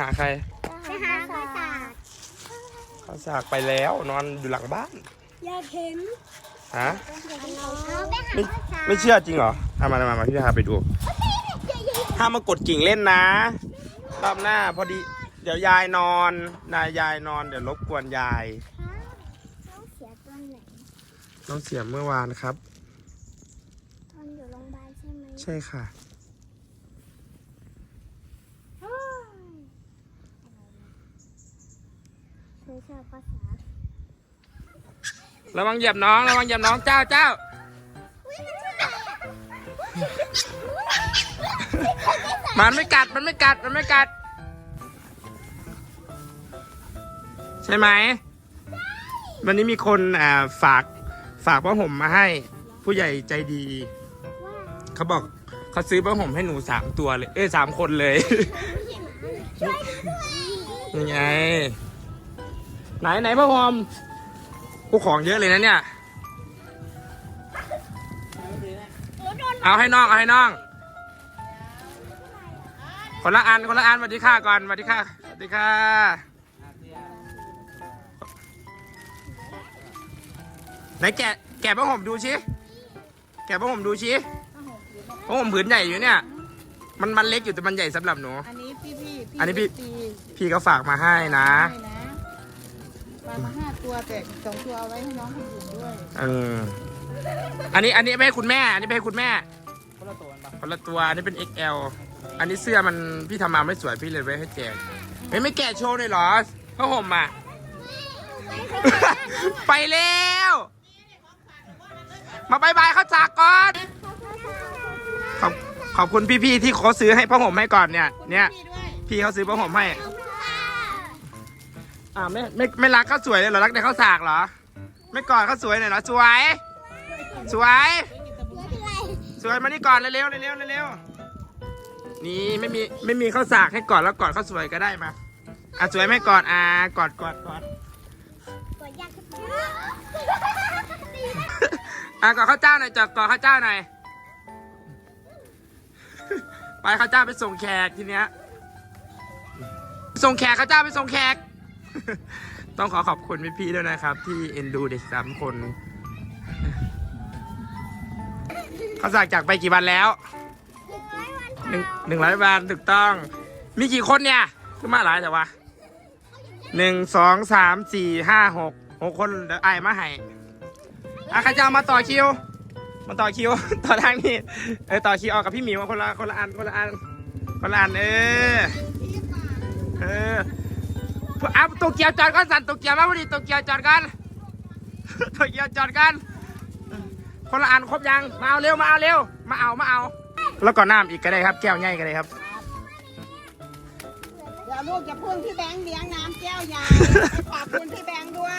หาใครไปหาข้าวสารเขาสากไปแล้วนอนอยู่หลังบ้านอยากเห็นฮะเอาไปหาไม่ข้าวสารไม่เชื่อจริงเหรอเอามามามาพี่พาไปดูห้ามมากดกิ่งเล่นนะรอบหน้าพอดี เดี๋ยวยายนอน นายยายนอนเดี๋ยวรบกวนยาย น้องเสียตอนไหนน้องเสียเมื่อวานครับ ตอนอยู่โรงพยาบาลใช่ไหม ใช่ค่ะ เคยชอบภาษา ระวังเหยียบน้อง ระวังเหยียบน้องเจ้าเจ้ามันไม่กัดมันไม่กัดมันไม่กัด ใช่ไหมวันนี้มีคนอ่าฝากฝากผ้าห่มมาให้ ผู้ใหญ่ใจดี เขาบอกเขาซื้อผ้าห่มให้หนูสามตัวเลย เอ้ยสามคนเลยยังไง ไหนไหนผ้าห่ม ผู้ของเยอะเลยนะเนี่ย เอาให้น้อง เอาให้น้อง คนละอัน คนละอันสวัสดีค่ะก่อนสวัสดีค่ะสวัสดีค่ะ ไหนแกะแกะผ้าห่มดูชิ แกะผ้าห่มดูชิผ้าห่มผืนใหญ่อยู่เนี่ย มันมันเล็กอยู่แต่มันใหญ่สำหรับหนู อันนี้พี่พี่อันนี้พี่ตีพี่เขาฝากมาให้นะ ให้นะ มามาห้าตัวแต่อีกสองตัวเอาไว้ให้น้องคนอื่นด้วยเออ อันนี้อันนี้ไม่ให้คุณแม่ อันนี้ไม่ให้คุณแม่คนละตัวคนละตัวอันนี้เป็น XL อันนี้เสื้อมันพี่ทำมาไม่สวยพี่เลยไว้ให้แจกเฮ้ยไม่แกะโชว์เลยเหรอผ้าห่มอะ ไปแล้ว มาบายบายเขาจากก่อน ขอบขอบคุณพี่ๆที่เขาซื้อให้ผ้าห่มให้ก่อนเนี่ย เนี่ย พี่ด้วยพี่เขาซื้อผ้าห่มให้อ่ อ่าไม่ไม่ไม่รักเขาสวยเลยเหรอรักแต่เขาสากเหรอ ไม่กอดเขาสวยหน่อยเหรอสวย สวย สวยมานี่ก่อนเร็วๆเร็วๆเร็วๆนี่ไม่มีไม่มีข้าวสากให้กอดแล้วกอดข้าวสวยก็ได้มาอะสวยไม่กอดอ่ากอดกอดกอดกดยากอะกอดข้าวเจ้าหน่อยจับกอดข้าวเจ้าหน่อยไปข้าวเจ้าไปส่งแขกทีเนี้ยส่งแขกข้าวเจ้าไปส่งแขก ต้องขอขอบคุณพี่ๆด้วยนะครับ ที่เอ็นดูเด็กสามคนเขาสั่งจากไปกี่วันแล้วหนึ่งหนึ่งร้อยวันถูกต้อง มีกี่คนเนี่ยขึ้นมาหลายแต่ว่าหนึ่งสองสามสี่ห้าหกหกคนเดี๋ยวไอ้ายมาให้อะใครจะเอามาต่อคิว มาต่อคิว ต่อทางนี้เออต่อคิวเอากับพี่หมิวมาคนละคนละอันคนละอันคนละอันเออเออ อะตัวเกียวจอดก่อนสันตัวเกียวมาพอดีตัวเกียวจอดกันตัวเกียวจอดกันคนละอันครบยังมาเอาเร็วมาเอาเร็วมาเอามาเอา แล้วก็น้ำอีกก็ได้ครับ แก้วใหญ่ก็ได้ครับเดี๋ยวลูกจะพึ่งพี่แบงค์เลี้ยงน้ำแก้วใหญ่ขอบคุณพี่แบงค์ด้วย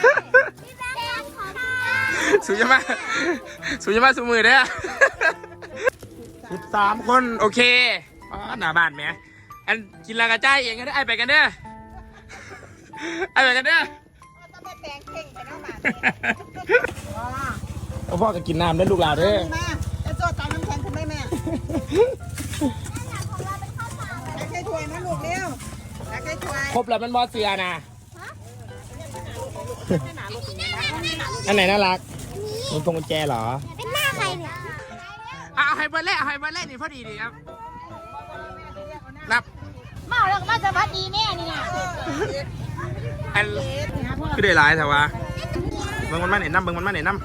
พี่แบงค์ขอค่ะสุยมาสุยมาสุมือเด้อสิบสามคนโอเคอ๋อหน้าบ้านแหม่อันกินแล้วกระจายเองก็ได้ไอไปกันเด้อ ไอไปกันเด้อต้องไปแบงค์เข่งไปน้องหมาเอาพ่อก็กินน้ำได้ลูกหลานเด้อแม่จะโจทย์ตามน้ำแข็งคุณแม่แม่อยากให้ถ้วยนะลูกเร็วอยากให้ถ้วยครบแล้วมันบอเสือนะอันไหนน่ารักมันพวงกุญแจเหรอเป็นหน้าใครเนี่ยอะเอาไฮเบอร์เล่เอาไฮเบอร์เล่นี่พอดีดีครับนับเมาแล้วก็มาสวัสดีแม่นี่นะ อันคือได้หลายแต่ว่าเบิ่งมันมาไหนน้ำเบิ่งมันมาไหนน้ำ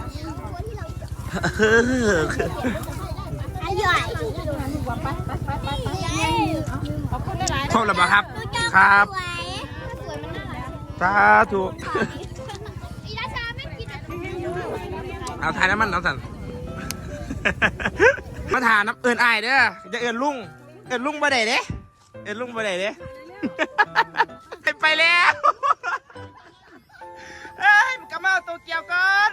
อร่อยขอบคุณหลายครบแล้วปะครับ ครับสวยสวยมันน่ารักสาธุอีราชาไม่กินอะเอาทายน้ำมันเอาสันมาทานน้ำเอิญอายเด้อจะเอิญลุง เอิญลุงบ่ได้เด้เอิญลุงบ่ได้เด้ไปแล้ว ตัวเกี่ยวก่อน